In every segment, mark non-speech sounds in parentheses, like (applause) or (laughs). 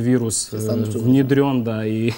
вірус е, внідрен, да, і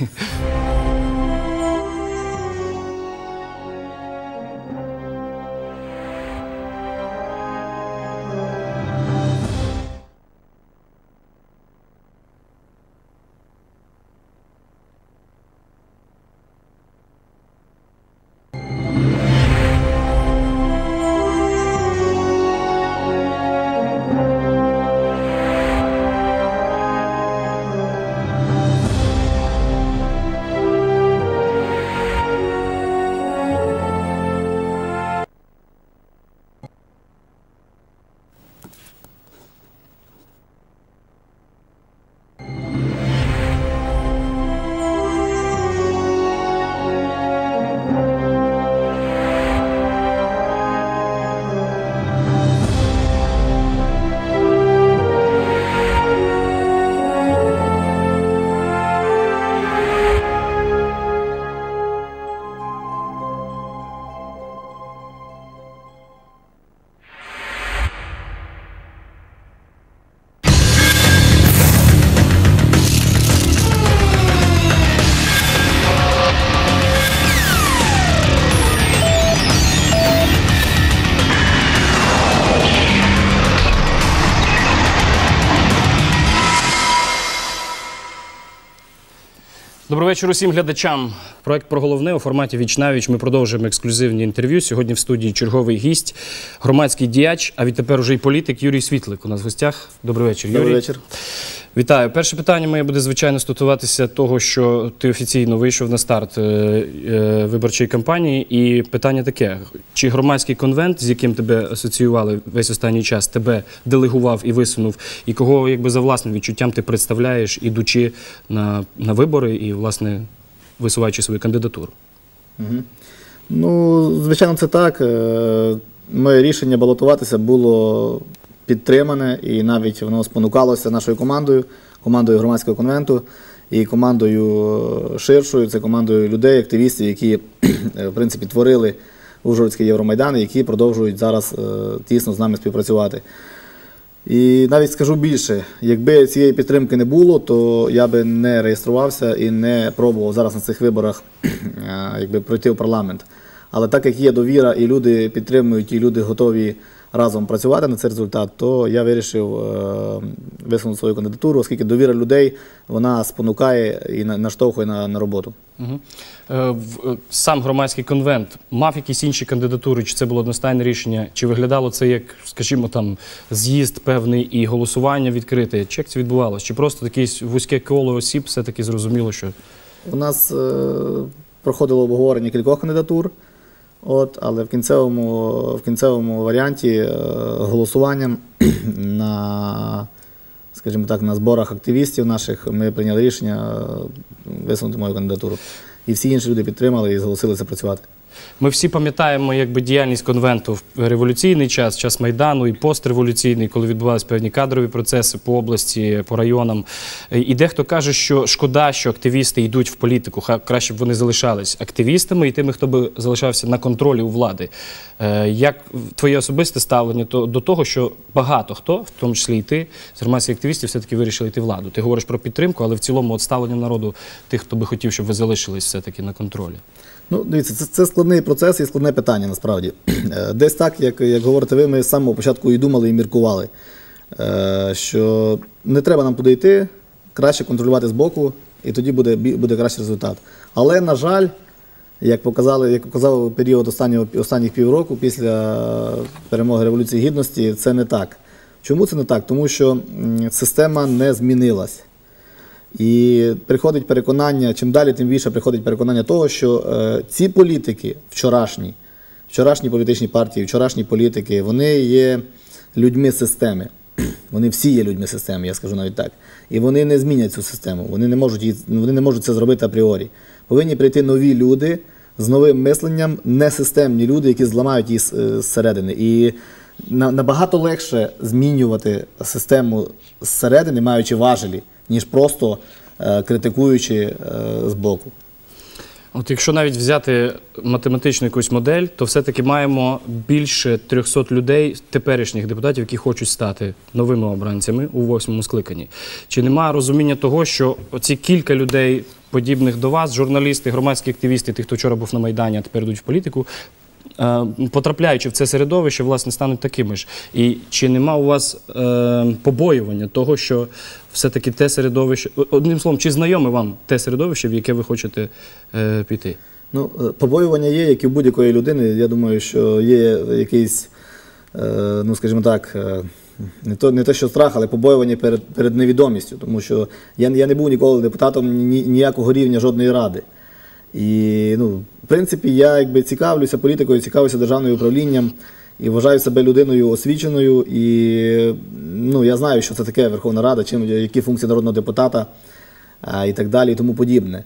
вечір усім глядачам. Проект про головне у форматі Віч навіч. Ми продовжуємо ексклюзивні інтерв'ю. Сьогодні в студії черговий гість, громадський діяч, а відтепер уже й політик Юрій Світлик. У нас в гостях. Добрий вечір, Юрій. Добрий вечір. Вітаю. Перше питання моє буде звичайно стосуватися того, що ти офіційно вийшов на старт е, е, виборчої кампанії. І питання таке: чи громадський конвент, з яким тебе асоціювали весь останній час, тебе делегував і висунув, і кого якби за власним відчуттям ти представляєш, ідучи на, на вибори і, власне, висуваючи свою кандидатуру? Ну, звичайно, це так. Е, Моє рішення балотуватися було підтримане і навіть воно спонукалося нашою командою, командою громадського конвенту і командою ширшою, це командою людей, активістів, які е, в принципі творили Ужгородський Євромайдан, які продовжують зараз е, тісно з нами співпрацювати. І навіть скажу більше, якби цієї підтримки не було, то я би не реєструвався і не пробував зараз на цих виборах е, якби, пройти в парламент. Але так як є довіра, і люди підтримують, і люди готові разом працювати на цей результат, то я вирішив е, висунути свою кандидатуру, оскільки довіра людей вона спонукає і наштовхує на, на роботу. Угу. Сам громадський конвент мав якісь інші кандидатури, чи це було одностайне рішення, чи виглядало це як, скажімо, там з'їзд певний і голосування відкрите? Чи як це відбувалося? Чи просто якесь вузьке коло осіб все-таки зрозуміло, що У нас е, проходило обговорення кількох кандидатур, от, але в кінцевому, в кінцевому варіанті е, голосуванням (clears throat) на, скажімо так, на зборах активістів наших ми прийняли рішення е, висунути мою кандидатуру. І всі інші люди підтримали і зголосилися працювати. Ми всі пам'ятаємо якби, діяльність конвенту в революційний час, час Майдану і постреволюційний, коли відбувалися певні кадрові процеси по області, по районам. І дехто каже, що шкода, що активісти йдуть в політику, краще б вони залишались активістами і тими, хто би залишався на контролі у влади. Е, Як твоє особисте ставлення до того, що багато хто, в тому числі і ти, з громадських активістів, все-таки вирішили йти владу? Ти говориш про підтримку, але в цілому от ставлення народу тих, хто би хотів, щоб ви залишились все-таки на контролі. Ну, дивіться, це, це складний процес і складне питання насправді. (clears throat) Е, Десь так, як, як говорите ви, ми з самого початку і думали, і міркували, е, що не треба нам туди йти, краще контролювати збоку, і тоді буде, буде кращий результат. Але, на жаль, як показали, як показав період останнього, останніх півроку після перемоги Революції Гідності, це не так. Чому це не так? Тому що система не змінилась. І приходить переконання, чим далі, тим більше приходить переконання того, що е, ці політики вчорашні, вчорашні політичні партії, вчорашні політики, вони є людьми системи. (clears throat) Вони всі є людьми системи, я скажу навіть так. І вони не змінять цю систему. Вони не можуть, її, вони не можуть це зробити апріорі. Повинні прийти нові люди з новим мисленням, несистемні люди, які зламають її е, зсередини. І набагато легше змінювати систему зсередини, маючи важелі, ніж просто е, критикуючи е, збоку. От якщо навіть взяти математичну якусь модель, то все-таки маємо більше 300 людей, теперішніх депутатів, які хочуть стати новими обранцями у восьмому скликанні. Чи немає розуміння того, що оці кілька людей, подібних до вас, журналісти, громадські активісти, ті, хто вчора був на Майдані, а тепер йдуть в політику, потрапляючи в це середовище, власне, стануть такими ж. І чи нема у вас е, побоювання того, що все-таки те середовище, одним словом, чи знайоме вам те середовище, в яке ви хочете е, піти? Ну, е, побоювання є, як і в будь-якої людини. Я думаю, що є якийсь, е, ну скажімо так, е, не то, не те, що страх, але побоювання перед, перед невідомістю. Тому що я, я не був ніколи депутатом ні, ніякого рівня жодної ради. І, ну, в принципі, я якби цікавлюся політикою, цікавлюся державним управлінням і вважаю себе людиною освіченою. І ну, я знаю, що це таке Верховна Рада, чим, які функції народного депутата а, і так далі, і тому подібне.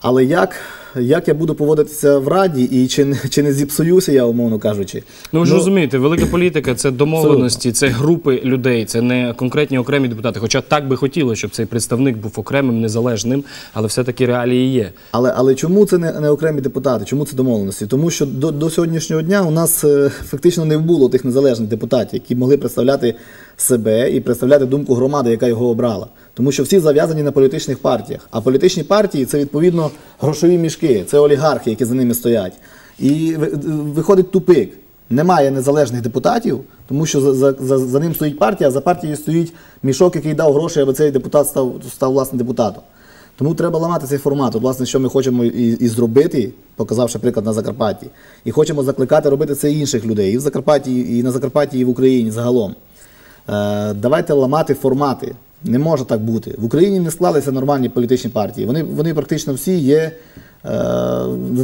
Але як, як я буду поводитися в Раді і чи, чи не зіпсуюся я, умовно кажучи? Ну ви ж розумієте, велика політика це домовленості, це групи людей, це не конкретні окремі депутати. Хоча так би хотілося, щоб цей представник був окремим, незалежним, але все-таки реалії є. Але, але чому це не, не окремі депутати? Чому це домовленості? Тому що до, до сьогоднішнього дня у нас е, фактично не було тих незалежних депутатів, які могли представляти себе і представляти думку громади, яка його обрала. Тому що всі зав'язані на політичних партіях. А політичні партії це відповідно грошові мішки, це олігархи, які за ними стоять. І ви- виходить тупик. Немає незалежних депутатів, тому що за, за, за, ним стоїть партія, а за партією стоїть мішок, який дав гроші, аби цей депутат став, став власне депутатом. Тому треба ламати цей формат. От, власне, що ми хочемо і, і зробити, показавши приклад на Закарпатті. І хочемо закликати робити це інших людей і в Закарпатті, і на Закарпатті, і в Україні загалом. Е, давайте ламати формати. Не може так бути. В Україні не склалися нормальні політичні партії. Вони, вони практично всі є, е,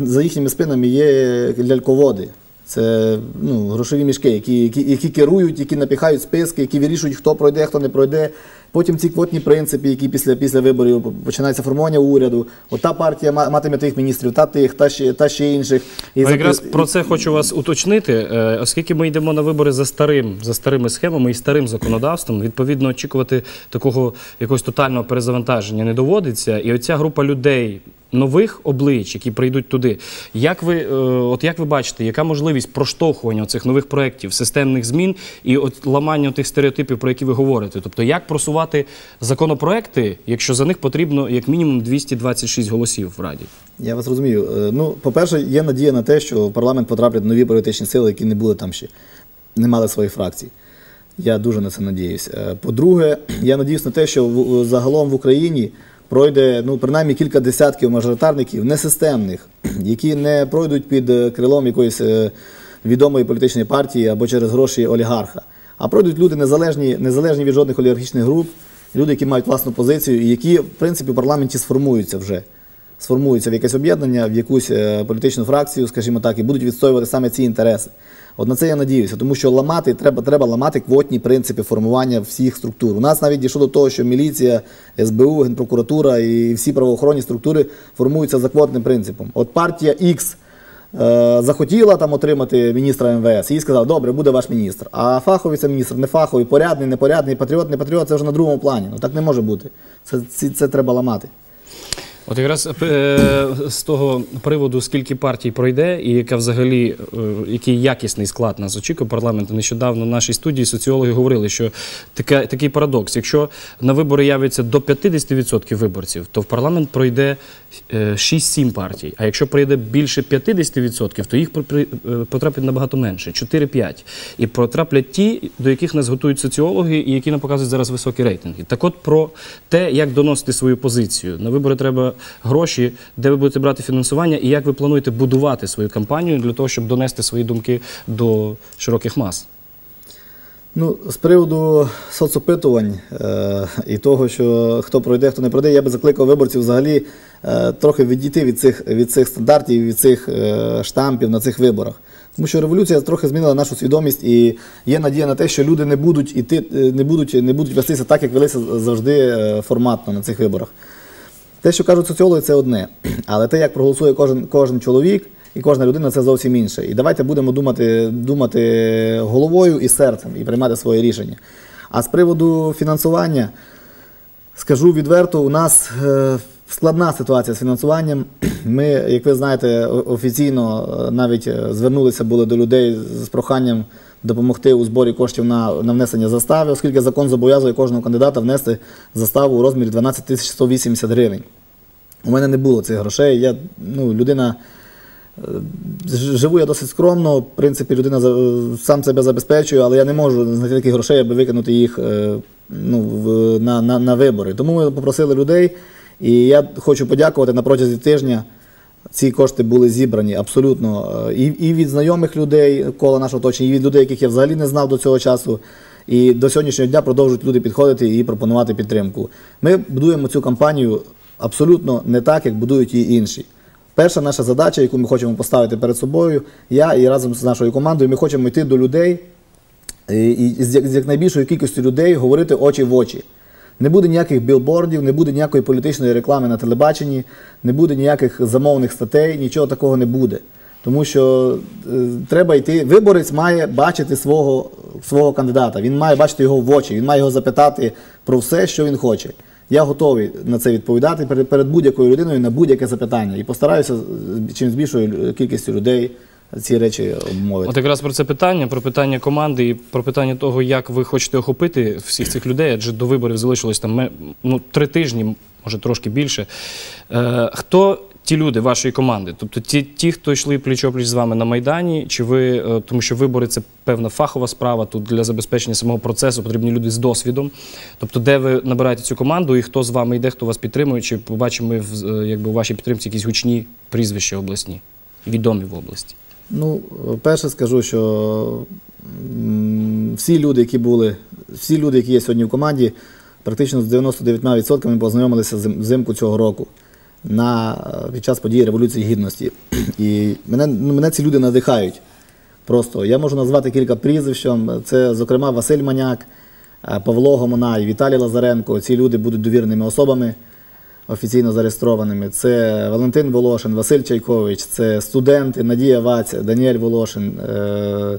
за їхніми спинами є ляльководи. Це ну, грошові мішки, які, які, які керують, які напіхають списки, які вирішують, хто пройде, хто не пройде. Потім ці квотні принципи, які після, після виборів починається формування уряду. От та партія ма- матиме тих міністрів, та тих, та ще, та ще інших. І Ну, за- якраз про це хочу вас уточнити, е, оскільки ми йдемо на вибори за старим, за старими схемами і старим законодавством, відповідно очікувати такого якогось тотального перезавантаження не доводиться. І оця група людей. Нових облич, які прийдуть туди. Як ви, е, от як ви бачите, яка можливість проштовхування цих нових проєктів, системних змін і от ламання тих стереотипів, про які ви говорите? Тобто, як просувати законопроекти, якщо за них потрібно як мінімум 226 голосів в Раді? Я вас розумію. Е, Ну, по-перше, є надія на те, що в парламент потраплять нові політичні сили, які не були там ще, не мали своїх фракцій. Я дуже на це надіюсь. Е, По-друге, я надіюсь на те, що загалом в Україні пройде ну, принаймні кілька десятків мажоритарників несистемних, (clears throat) які не пройдуть під е, крилом якоїсь е, відомої політичної партії або через гроші олігарха, а пройдуть люди незалежні, незалежні від жодних олігархічних груп, люди, які мають власну позицію і які, в принципі, в парламенті сформуються вже сформуються в якесь об'єднання, в якусь е, політичну фракцію, скажімо так, і будуть відстоювати саме ці інтереси. От на це я надіюся, тому що ламати треба, треба ламати квотні принципи формування всіх структур. У нас навіть дійшло до того, що міліція, СБУ, Генпрокуратура і всі правоохоронні структури формуються за квотним принципом. От партія X е, захотіла там отримати міністра МВС, і сказав, добре, буде ваш міністр. А фаховий це міністр, не фаховий, порядний, непорядний, патріот, не патріот, це вже на другому плані. Ну так не може бути. Це, це, це треба ламати. От якраз е, з того приводу, скільки партій пройде, і яка взагалі е, який якісний склад нас очікує парламенту. Нещодавно в нашій студії соціологи говорили, що така, такий парадокс. Якщо на вибори явиться до 50% виборців, то в парламент пройде е, 6-7 партій. А якщо пройде більше 50%, то їх е, потрапить набагато менше 4-5. І потраплять ті, до яких нас готують соціологи, і які нам показують зараз високі рейтинги. Так от про те, як доносити свою позицію. На вибори треба гроші, де ви будете брати фінансування, і як ви плануєте будувати свою кампанію для того, щоб донести свої думки до широких мас. Ну, з приводу соцопитувань е, і того, що хто пройде, хто не пройде, я би закликав виборців взагалі е, трохи відійти від цих, від цих стандартів, від цих е, штампів на цих виборах. Тому що революція трохи змінила нашу свідомість, і є надія на те, що люди не будуть іти, е, не будуть, не будуть вестися так, як велися завжди е, форматно на цих виборах. Те, що кажуть соціологи, це одне. (clears throat) Але те, як проголосує кожен, кожен чоловік і кожна людина, це зовсім інше. І давайте будемо думати, думати головою і серцем і приймати своє рішення. А з приводу фінансування, скажу відверто, у нас е, складна ситуація з фінансуванням. (clears throat) Ми, як ви знаєте, офіційно е, навіть е, звернулися були до людей з проханням допомогти у зборі коштів на, на внесення застави, оскільки закон зобов'язує кожного кандидата внести заставу у розмірі 12 тисяч 180 гривень. У мене не було цих грошей. Я ну, людина. е, Живу я досить скромно, в принципі, людина сам себе забезпечує, але я не можу знайти таких грошей, аби викинути їх е, ну, на, на, на вибори. Тому ми попросили людей, і я хочу подякувати на протязі тижня. Ці кошти були зібрані абсолютно е, і, і від знайомих людей, кола нашого оточення, і від людей, яких я взагалі не знав до цього часу. І до сьогоднішнього дня продовжують люди підходити і пропонувати підтримку. Ми будуємо цю кампанію абсолютно не так, як будують її інші. Перша наша задача, яку ми хочемо поставити перед собою, я і разом з нашою командою, ми хочемо йти до людей і, і з якнайбільшою кількістю людей говорити очі в очі. Не буде ніяких білбордів, не буде ніякої політичної реклами на телебаченні, не буде ніяких замовних статей, нічого такого не буде. Тому що е, треба йти. Виборець має бачити свого, свого кандидата. Він має бачити його в очі, він має його запитати про все, що він хоче. Я готовий на це відповідати перед, перед будь-якою людиною на будь-яке запитання. І постараюся чим з більшою кількістю людей ці речі обмовити. От якраз про це питання, про питання команди і про питання того, як ви хочете охопити всіх цих людей, адже до виборів залишилось там ну, три тижні, може трошки більше. Е, хто ті люди вашої команди? Тобто ті, ті, хто йшли пліч-опліч з вами на Майдані, чи ви, е, тому що вибори це певна фахова справа, тут для забезпечення самого процесу потрібні люди з досвідом. Тобто, де ви набираєте цю команду і хто з вами йде, хто вас підтримує, чи побачимо ми в, е, якби, у вашій підтримці якісь гучні прізвища обласні, відомі в області? Ну, перше скажу, що всі люди, які були, всі люди, які є сьогодні в команді, практично з 99% познайомилися зим- взимку цього року на, під час події Революції Гідності. (clears throat) І мене, ну, мене ці люди надихають. Просто я можу назвати кілька прізвищ. Це, зокрема, Василь Маняк, е, Павло Гомонай, Віталій Лазаренко. Ці люди будуть довіреними особами офіційно зареєстрованими. Це Валентин Волошин, Василь Чайкович, це студенти Надія Ваць, Даніель Волошин. Е,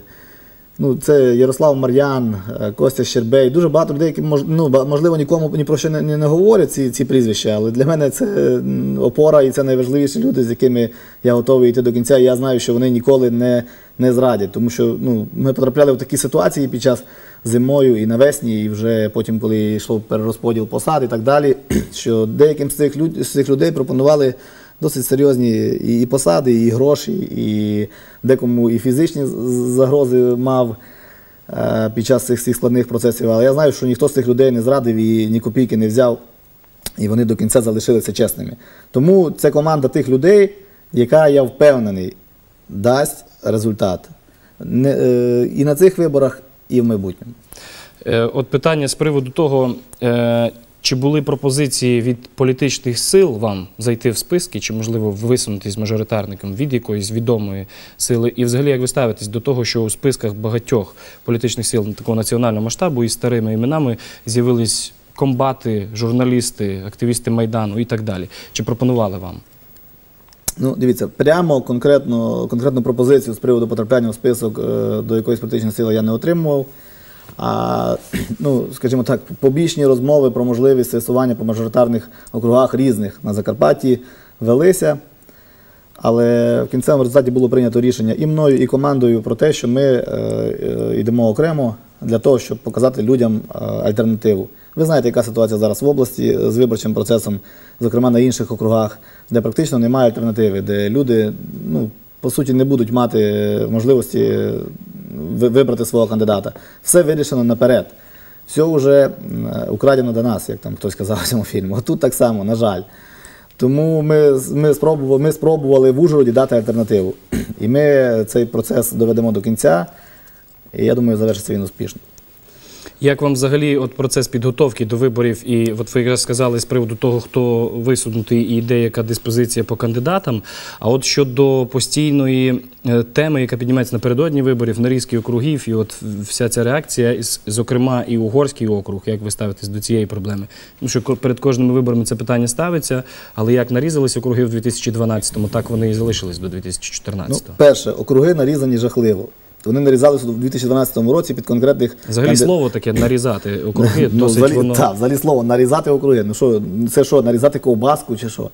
Ну, це Ярослав Мар'ян, е, Костя Щербей. Дуже багато людей, які ну, можливо нікому ні про що не, не, говорять ці, ці прізвища, але для мене це опора і це найважливіші люди, з якими я готовий йти до кінця. Я знаю, що вони ніколи не, не зрадять. Тому що ну, ми потрапляли в такі ситуації під час зимою і навесні, і вже потім, коли йшов перерозподіл посад і так далі, (clears throat) що деяким з цих, люд, з цих людей пропонували досить серйозні і, посади, і гроші, і декому і фізичні загрози мав е, під час цих всіх складних процесів. Але я знаю, що ніхто з цих людей не зрадив і ні копійки не взяв, і вони до кінця залишилися чесними. Тому це команда тих людей, яка, я впевнений, дасть результат. Е, і на цих виборах, і в майбутньому. Е, От питання з приводу того, чи були пропозиції від політичних сил вам зайти в списки, чи можливо висунутись мажоритарником від якоїсь відомої сили, і взагалі як ви ставитесь до того, що у списках багатьох політичних сил такого національного масштабу із старими іменами з'явились комбати, журналісти, активісти майдану і так далі? Чи пропонували вам? Ну, дивіться, прямо конкретно, конкретну пропозицію з приводу потрапляння в список е, до якоїсь політичної сили я не отримував. А, (clears throat) ну, скажімо так, побічні розмови про можливість висування по мажоритарних округах різних на Закарпатті велися. Але в кінцевому результаті було прийнято рішення і мною, і командою про те, що ми е, е, йдемо окремо для того, щоб показати людям е, альтернативу. Ви знаєте, яка ситуація зараз в області з виборчим процесом, зокрема на інших округах, де практично немає альтернативи, де люди, ну, по суті, не будуть мати можливості е, вибрати свого кандидата. Все вирішено наперед. Все вже украдено до нас, як там хтось казав у цьому фільмі. Тут так само, на жаль. Тому ми, ми, спробували, ми спробували в Ужгороді дати альтернативу. (clears throat) І ми цей процес доведемо до кінця. І я думаю, завершиться він успішно. Як вам взагалі от процес підготовки до виборів, і от ви якраз сказали з приводу того, хто висунутий і йде яка диспозиція по кандидатам. А от щодо постійної е, теми, яка піднімається напередодні виборів, нарізки округів, і от вся ця реакція, зокрема і угорський округ, як ви ставитесь до цієї проблеми? Тому що перед кожними виборами це питання ставиться, але як нарізались округи в 2012-му, так вони і залишились до Ну, 2014-го. перше, округи нарізані жахливо. Вони нарізалися у 2012 році під конкретних Взагалі канди- слово таке нарізати округи, (laughs) Ну, досить взагалі, воно. та, взагалі слово нарізати округи. Ну що, це що, нарізати ковбаску чи що?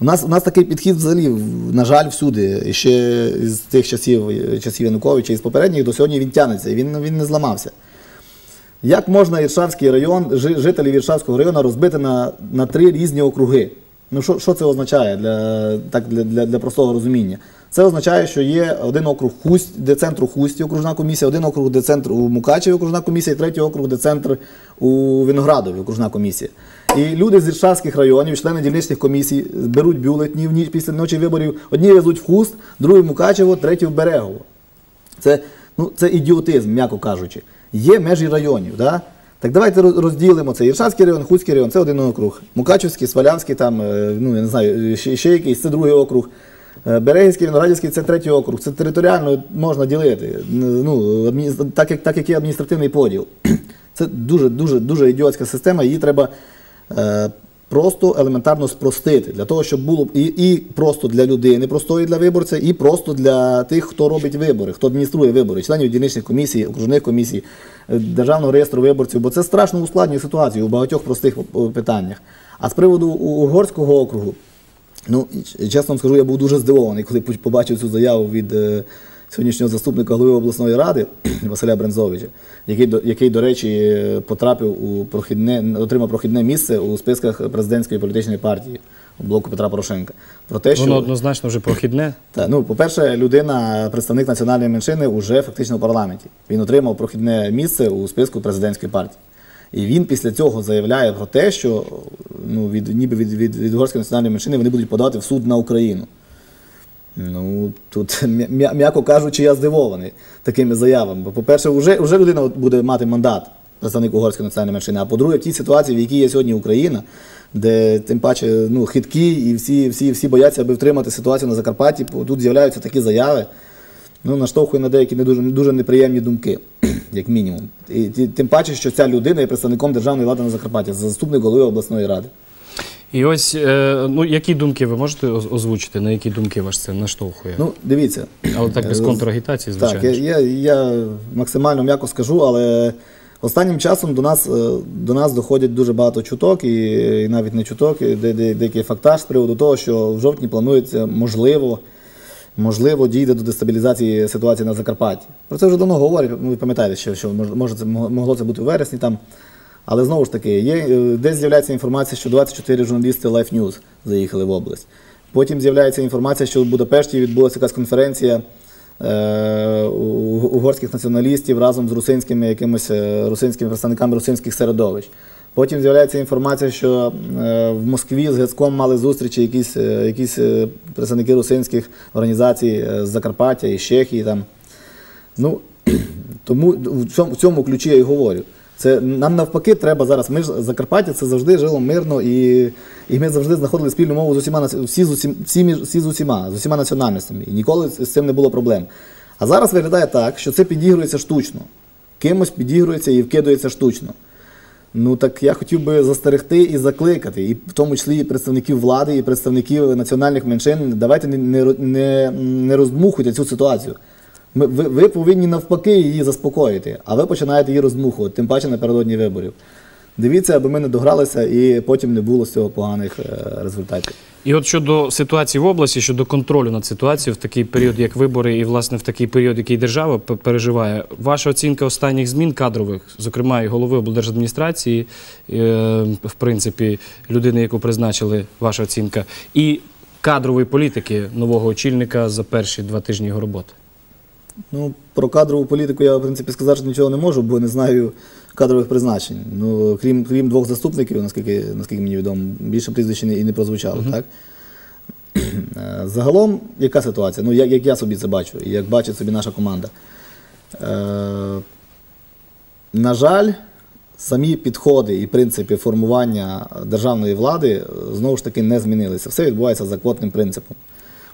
У нас, у нас такий підхід взагалі, на жаль, всюди. І ще з тих часів, часів Януковича і з попередніх до сьогодні він тягнеться, і він, він не зламався. Як можна Іршавський район, жи- жителів Іршавського району розбити на, на три різні округи? Ну що, що це означає для, так, для, для, для простого розуміння? Це означає, що є один округ Хусть, де центр у Хусті окружна комісія, один округ, де центр у Мукачеві окружна комісія, і третій округ, де центр у Виноградові окружна комісія. І люди з Іршавських районів, члени дільничних комісій, беруть бюлетні в ніч після ночі виборів. Одні везуть в Хуст, другі в Мукачево, треті в Берегово. Це, ну, це ідіотизм, м'яко кажучи. Є межі районів. Да? Так давайте розділимо це. Іршавський район, Хуцький район це один округ. Мукачівський, Свалявський, там, е, ну я не знаю, ще, ще якийсь, це другий округ. Е, Берегівський, Виноградівський це третій округ. Це територіально можна ділити. Ну, так, як, так як є адміністративний поділ. (clears throat) Це дуже, дуже, ідіотська система, її треба е, просто елементарно спростити, для того, щоб було і, і просто для людини, простої для виборця, і просто для тих, хто робить вибори, хто адмініструє вибори, членів дільничних комісій, окружних комісій, е, державного реєстру виборців, бо це страшно ускладнює ситуацію у багатьох простих питаннях. А з приводу Угорського округу, Ну, чесно вам скажу, я був дуже здивований, коли побачив цю заяву від е, сьогоднішнього заступника голови обласної ради (clears throat) Василя Брензовича, який, до- який, до речі, е, потрапив у прохідне, отримав прохідне місце у списках президентської політичної партії блоку Петра Порошенка. Про те, що Воно однозначно вже прохідне. (clears throat) та, ну, по-перше, людина, представник національної меншини, вже фактично в парламенті. Він отримав прохідне місце у списку президентської партії. І він після цього заявляє про те, що ну, від, ніби від, від, від угорської національної меншини вони будуть подати в суд на Україну. Ну, тут, (laughs) м'я- м'я- м'яко кажучи, я здивований такими заявами. Бо, по-перше, вже, вже людина буде мати мандат, представник угорської національної меншини. А по-друге, в тій ситуації, в якій є сьогодні Україна, де тим паче ну, хиткі і всі, всі, всі бояться, аби втримати ситуацію на Закарпатті, тут з'являються такі заяви, ну, наштовхує на деякі не дуже, дуже неприємні думки, (clears throat) як мінімум. І тим паче, що ця людина є представником державної влади на Закарпатті, заступник голови обласної ради. І ось е, ну які думки ви можете озвучити, на які думки вас це наштовхує? Ну, дивіться. Але так без е, контрагітації, звичайно. Так, я, я, я максимально м'яко скажу, але останнім часом до нас, е, до нас доходять дуже багато чуток, і, і навіть не чуток, і де, де, деякий фактаж з приводу того, що в жовтні планується, можливо, можливо, дійде до дестабілізації ситуації на Закарпатті. Про це вже давно говорять. ну, Ви пам'ятаєте, що, що може це могло це бути у вересні там. Але знову ж таки, є, е, десь з'являється інформація, що 24 журналісти Life News заїхали в область. Потім з'являється інформація, що в Будапешті відбулася якась конференція е, угорських націоналістів разом з русинськими якимось е, русинськими представниками русинських середовищ. Потім з'являється інформація, що е, в Москві з Гецьком мали зустрічі якісь, е, якісь е, представники русинських організацій з Закарпаття і Чехії. Там. Ну, (clears throat) тому в цьому, в цьому ключі я і говорю. Це нам навпаки треба зараз. Ми ж Закарпаття це завжди жило мирно, і, і ми завжди знаходили спільну мову з усіма всі з всі, всі з усіма, з усіма національностями. І ніколи з цим не було проблем. А зараз виглядає так, що це підігрується штучно. Кимось підігрується і вкидується штучно. Ну так я хотів би застерегти і закликати, і в тому числі і представників влади, і представників національних меншин. Давайте не, не, не, не роздмухуйте цю ситуацію. Ми, ви, ви повинні навпаки її заспокоїти, а ви починаєте її роздмухувати, тим паче напередодні виборів. Дивіться, аби ми не догралися і потім не було з цього поганих е, результатів. І от щодо ситуації в області, щодо контролю над ситуацією в такий період, як вибори, і власне в такий період, який держава переживає, ваша оцінка останніх змін кадрових, зокрема і голови облдержадміністрації, е, в принципі, людини, яку призначили, ваша оцінка, і кадрової політики нового очільника за перші два тижні його роботи. Ну, про кадрову політику я, в принципі, сказати нічого не можу, бо не знаю кадрових призначень. Ну, крім, крім двох заступників, наскільки, наскільки мені відомо, більше прізвищ і не прозвучало, так? Е, Загалом, яка ситуація? Ну, як, як я собі це бачу, і як бачить собі наша команда. Е, на жаль, самі підходи і принципи формування державної влади е, знову ж таки не змінилися. Все відбувається за квотним принципом.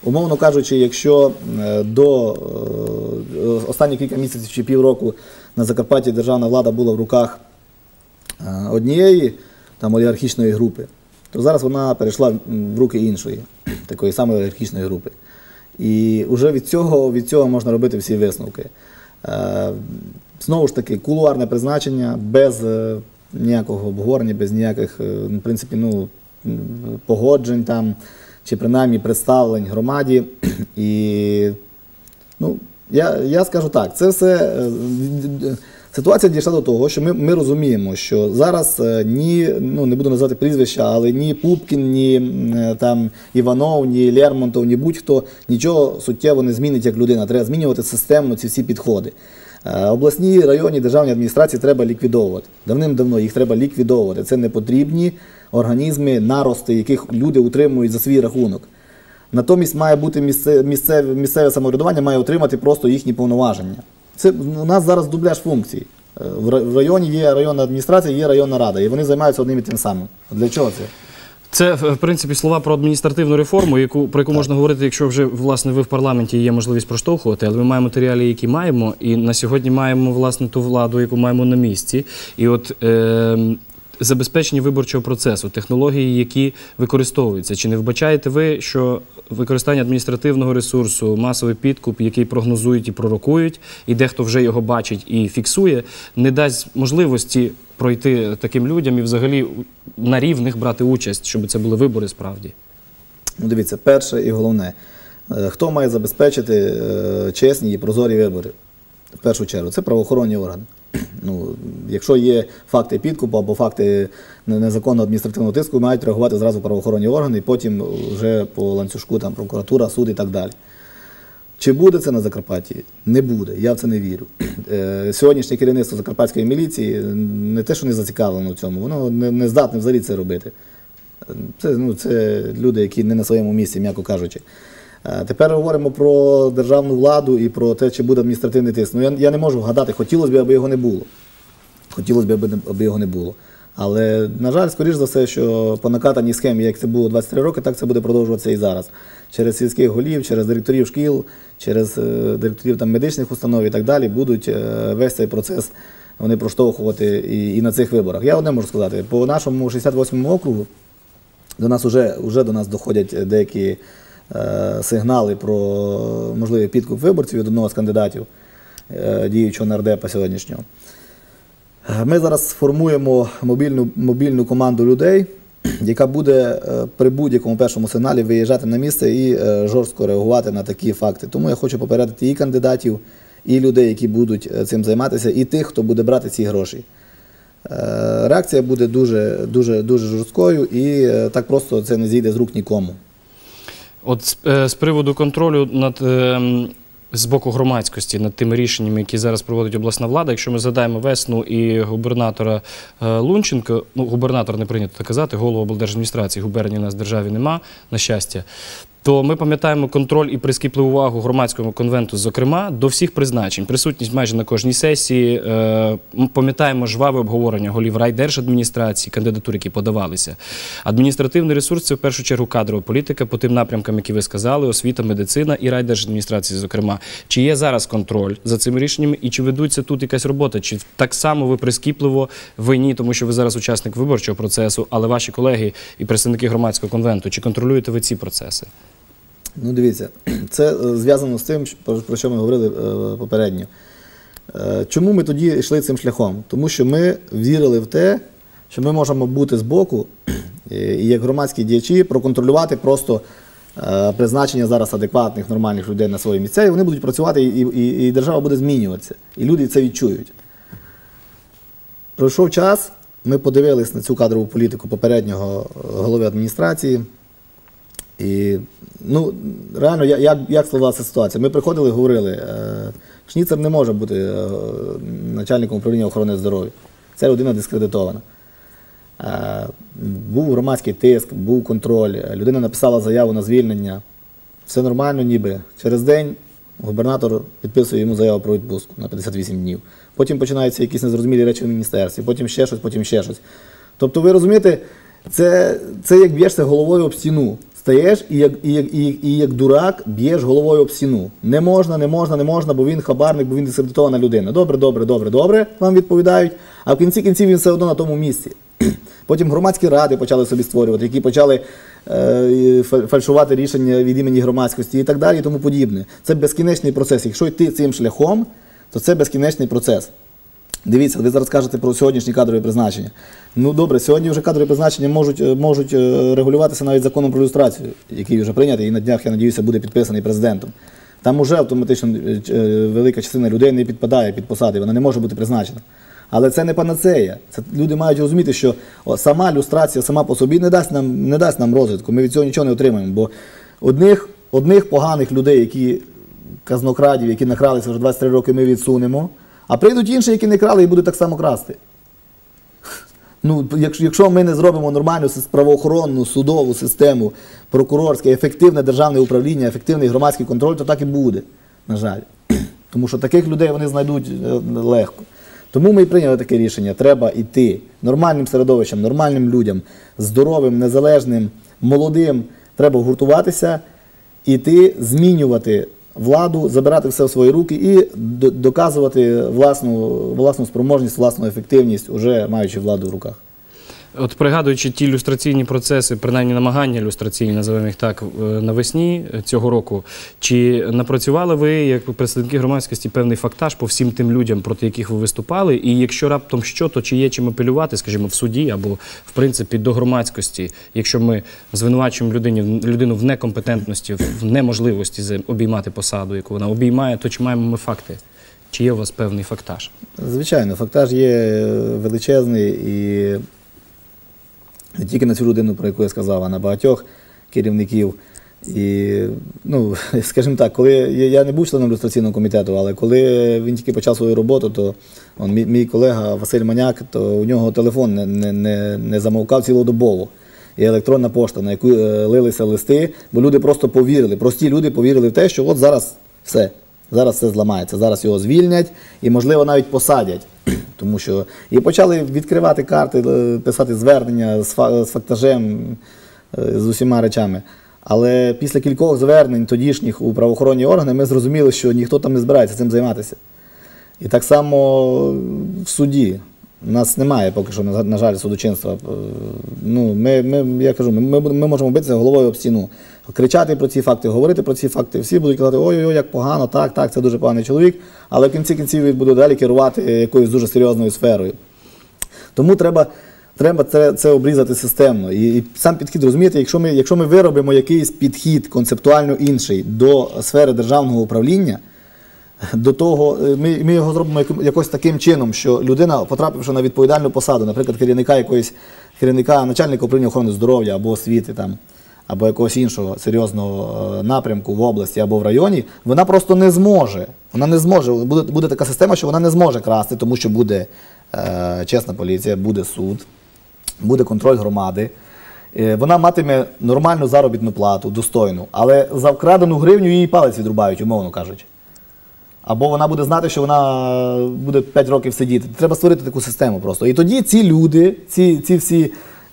Умовно кажучи, якщо е, до е, останні кілька місяців чи півроку на Закарпатті державна влада була в руках е, однієї там олігархічної групи, то зараз вона перейшла в руки іншої, такої самої олігархічної групи. І вже від цього, від цього можна робити всі висновки. Е, Знову ж таки, кулуарне призначення без е, ніякого обговорення, без ніяких, в принципі, ну, погоджень там, чи принаймні представлень громаді. (clears throat) І ну, я, я скажу так, це все. е, Ситуація дійшла до того, що ми, ми розуміємо, що зараз е, ні, ну не буду називати прізвища, але ні Пупкін, ні е, там Іванов, ні Лермонтов, ні будь-хто нічого суттєво не змінить як людина. Треба змінювати системно ці всі підходи. Обласні районні державні адміністрації треба ліквідовувати. Давним-давно їх треба ліквідовувати. Це не потрібні організми, нарости, яких люди утримують за свій рахунок. Натомість має бути місце, місцеве, місцеве самоврядування, має отримати просто їхні повноваження. Це у нас зараз дубляж функцій. Е, В районі є районна адміністрація, є районна рада, і вони займаються одним і тим самим. Для чого це? Це в принципі слова про адміністративну реформу, яку про яку можна говорити, якщо вже власне ви в парламенті є можливість проштовхувати, але ми маємо матеріали, які маємо, і на сьогодні маємо власне ту владу, яку маємо на місці. І от е, забезпечення виборчого процесу, технології, які використовуються. Чи не вбачаєте ви, що використання адміністративного ресурсу, масовий підкуп, який прогнозують і пророкують, і дехто вже його бачить і фіксує, не дасть можливості пройти таким людям і взагалі на рівних брати участь, щоб це були вибори справді? Ну, дивіться, перше і головне, е, хто має забезпечити е, чесні і прозорі вибори? В першу чергу, це правоохоронні органи. (clears throat) Ну, якщо є факти підкупу або факти незаконного адміністративного тиску, мають реагувати зразу правоохоронні органи, і потім вже по ланцюжку там прокуратура, суд і так далі. Чи буде це на Закарпатті? Не буде. Я в це не вірю. (clears throat) Е, Сьогоднішнє керівництво Закарпатської міліції не те, що не зацікавлено в цьому, воно не, не здатне взагалі це робити. Це, ну, це люди, які не на своєму місці, м'яко кажучи. Е, Тепер говоримо про державну владу і про те, чи буде адміністративний тиск. Ну, я, я не можу вгадати, хотілося б, аби його не було. Хотілося б, аби, його не було. Але, на жаль, скоріш за все, що по накатаній схемі, як це було 23 роки, так це буде продовжуватися і зараз. Через сільських голів, через директорів шкіл, через е, директорів там, медичних установ і так далі будуть е, весь цей процес вони проштовхувати і, і на цих виборах. Я одне можу сказати, по нашому 68-му округу до нас вже, вже до нас доходять деякі сигнали про можливий підкуп виборців від одного з кандидатів е, діючого нардепа сьогоднішнього. Е, Ми зараз формуємо мобільну, мобільну команду людей, яка буде е, при будь-якому першому сигналі виїжджати на місце і е, жорстко реагувати на такі факти. Тому я хочу попередити і кандидатів, і людей, які будуть е, цим займатися, і тих, хто буде брати ці гроші. Е, Реакція буде дуже, дуже, дуже жорсткою, і е, так просто це не зійде з рук нікому. От з, е, з приводу контролю над ем, з боку громадськості над тими рішеннями, які зараз проводить обласна влада. Якщо ми згадаємо весну і губернатора е, Лунченко, ну губернатор не прийнято так казати, голову облдержадміністрації, губернії у нас в державі нема, на щастя. То ми пам'ятаємо контроль і прискіпливу увагу громадського конвенту, зокрема, до всіх призначень. Присутність майже на кожній сесії. Е, пам'ятаємо жваве обговорення голів райдержадміністрації, кандидатур, які подавалися. Адміністративний ресурс це в першу чергу кадрова політика по тим напрямкам, які ви сказали, освіта, медицина і райдержадміністрації, зокрема. Чи є зараз контроль за цими рішеннями і чи ведуться тут якась робота? Чи так само ви прискіпливо ви ні, тому що ви зараз учасник виборчого процесу, але ваші колеги і представники громадського конвенту, чи контролюєте ви ці процеси? Ну, дивіться, (clears throat) це е, зв'язано з тим, про- що ми говорили е, попередньо. Е, Чому ми тоді йшли цим шляхом? Тому що ми вірили в те, що ми можемо бути збоку (clears throat) і і як громадські діячі проконтролювати просто призначення зараз адекватних, нормальних людей на свої місця, і вони будуть працювати, і, і, і держава буде змінюватися. І люди це відчують. Пройшов час, ми подивились на цю кадрову політику попереднього голови адміністрації. І ну, реально, як, як складалася ситуація? Ми приходили і говорили, е, Шніцер не може бути е, начальником управління охорони здоров'я. Це людина дискредитована. Е, був громадський тиск, був контроль, людина написала заяву на звільнення. Все нормально, ніби. Через день губернатор підписує йому заяву про відпустку на 58 днів. Потім починаються якісь незрозумілі речі в міністерстві, потім ще щось, потім ще щось. Тобто, ви розумієте, це, це як б'єшся головою об стіну. Стаєш і як, і, як, і, і як дурак б'єш головою об стіну. Не можна, не можна, не можна, бо він хабарник, бо він дискредитована людина. Добре, добре, добре, добре, вам відповідають. А в кінці кінців він все одно на тому місці. (clears throat) Потім громадські ради почали собі створювати, які почали е, фальшувати рішення від імені громадськості і так далі, і тому подібне. Це безкінечний процес. Якщо йти цим шляхом, то це безкінечний процес. Дивіться, ви зараз кажете про сьогоднішні кадрові призначення. Ну добре, сьогодні вже кадрові призначення можуть, е, можуть е, регулюватися навіть законом про люстрацію, який вже прийнятий і на днях, я надіюся, буде підписаний президентом. Там уже автоматично е, велика частина людей не підпадає під посади, вона не може бути призначена. Але це не панацея. Це люди мають розуміти, що сама люстрація сама по собі не дасть нам, не дасть нам розвитку. Ми від цього нічого не отримаємо. Бо одних, одних поганих людей, які казнокрадів, які накралися вже 23 роки, ми відсунемо, а прийдуть інші, які не крали і будуть так само красти. Ну, якщо, ми не зробимо нормальну правоохоронну судову систему, прокурорське, ефективне державне управління, ефективний громадський контроль, то так і буде, на жаль. (clears throat) Тому що таких людей вони знайдуть е, легко. Тому ми і прийняли таке рішення. Треба йти нормальним середовищем, нормальним людям, здоровим, незалежним, молодим. Треба гуртуватися, іти, змінювати владу, забирати все в свої руки і до- доказувати власну, власну спроможність, власну ефективність, уже маючи владу в руках. От пригадуючи ті люстраційні процеси, принаймні намагання люстраційні, називаємо їх так, е, навесні цього року, чи напрацювали ви як представники громадськості певний фактаж по всім тим людям, проти яких ви виступали? І якщо раптом що, то чи є чим апелювати, скажімо, в суді або в принципі до громадськості, якщо ми звинувачуємо людині людину в некомпетентності, в неможливості обіймати посаду, яку вона обіймає, то чи маємо ми факти? Чи є у вас певний фактаж? Звичайно, фактаж є е, величезний і не тільки на цю людину, про яку я сказав, а на багатьох керівників. І, ну, (laughs) скажімо так, коли я не був членом ілюстраційного комітету, але коли він тільки почав свою роботу, то он, мій, мій колега Василь Маняк, то у нього телефон не, не, не, не замовкав цілодобово. І електронна пошта, на яку е, лилися листи, бо люди просто повірили. Прості люди повірили в те, що от зараз все, зараз все зламається, зараз його звільнять і, можливо, навіть посадять. (clears throat) Тому що і почали відкривати карти, е, писати звернення з фактажем, е, з усіма речами. Але після кількох звернень тодішніх у правоохоронні органи ми зрозуміли, що ніхто там не збирається цим займатися. І так само в суді. У нас немає поки що, на жаль, судочинства. Е, Ну, ми, ми, я кажу, ми, ми, можемо битися головою об стіну, кричати про ці факти, говорити про ці факти. Всі будуть казати, ой-ой, як погано, так, так, це дуже поганий чоловік. Але в кінці кінців він буде далі керувати якоюсь дуже серйозною сферою. Тому треба, треба це, це обрізати системно. І, і сам підхід, розумієте, якщо ми, якщо ми виробимо якийсь підхід концептуально інший до сфери державного управління, до того е, ми, ми його зробимо якось таким чином, що людина, потрапивши на відповідальну посаду, наприклад, керівника якоїсь керівника начальника управління охорони здоров'я або освіти там. Або якогось іншого серйозного е, напрямку в області або в районі, вона просто не зможе. Вона не зможе. Буде, буде така система, що вона не зможе красти, тому що буде е, чесна поліція, буде суд, буде контроль громади. Е, Вона матиме нормальну заробітну плату, достойну, але за вкрадену гривню її палець відрубають, умовно кажучи. Або вона буде знати, що вона буде 5 років сидіти. Треба створити таку систему просто. І тоді ці люди, ці, ці всі, (laughs)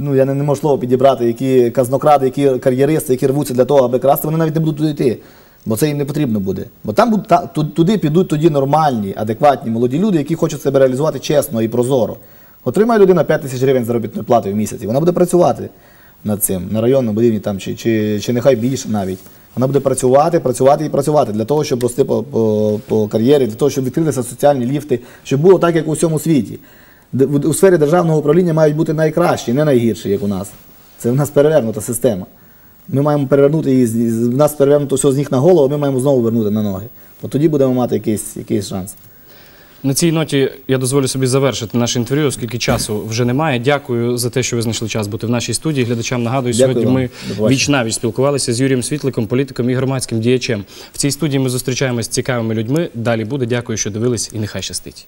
ну я не, не можу слово підібрати, які казнокради, які кар'єристи, які рвуться для того, аби красти, вони навіть не будуть туди йти. Бо це їм не потрібно буде. Бо там туди підуть тоді нормальні, адекватні молоді люди, які хочуть себе реалізувати чесно і прозоро. Отримає людина 5 тисяч гривень заробітної плати в місяць, і вона буде працювати над цим на районному рівні там, чи, чи, чи нехай більше навіть. Вона буде працювати, працювати і працювати для того, щоб рости по, по, по кар'єрі, для того, щоб відкрилися соціальні ліфти, щоб було так, як у всьому світі. У сфері державного управління мають бути найкращі, не найгірші, як у нас. Це в нас перевернута система. Ми маємо перевернути її, в нас перевернуто все з ніг на голову, ми маємо знову вернути на ноги. От тоді будемо мати якийсь, якийсь шанс. На цій ноті я дозволю собі завершити наше інтерв'ю, оскільки часу вже немає. Дякую за те, що ви знайшли час бути в нашій студії. Глядачам нагадую, Дякую сьогодні вам. ми віч навіч спілкувалися з Юрієм Світликом, політиком і громадським діячем. В цій студії ми зустрічаємось з цікавими людьми. Далі буде. Дякую, що дивились, і нехай щастить.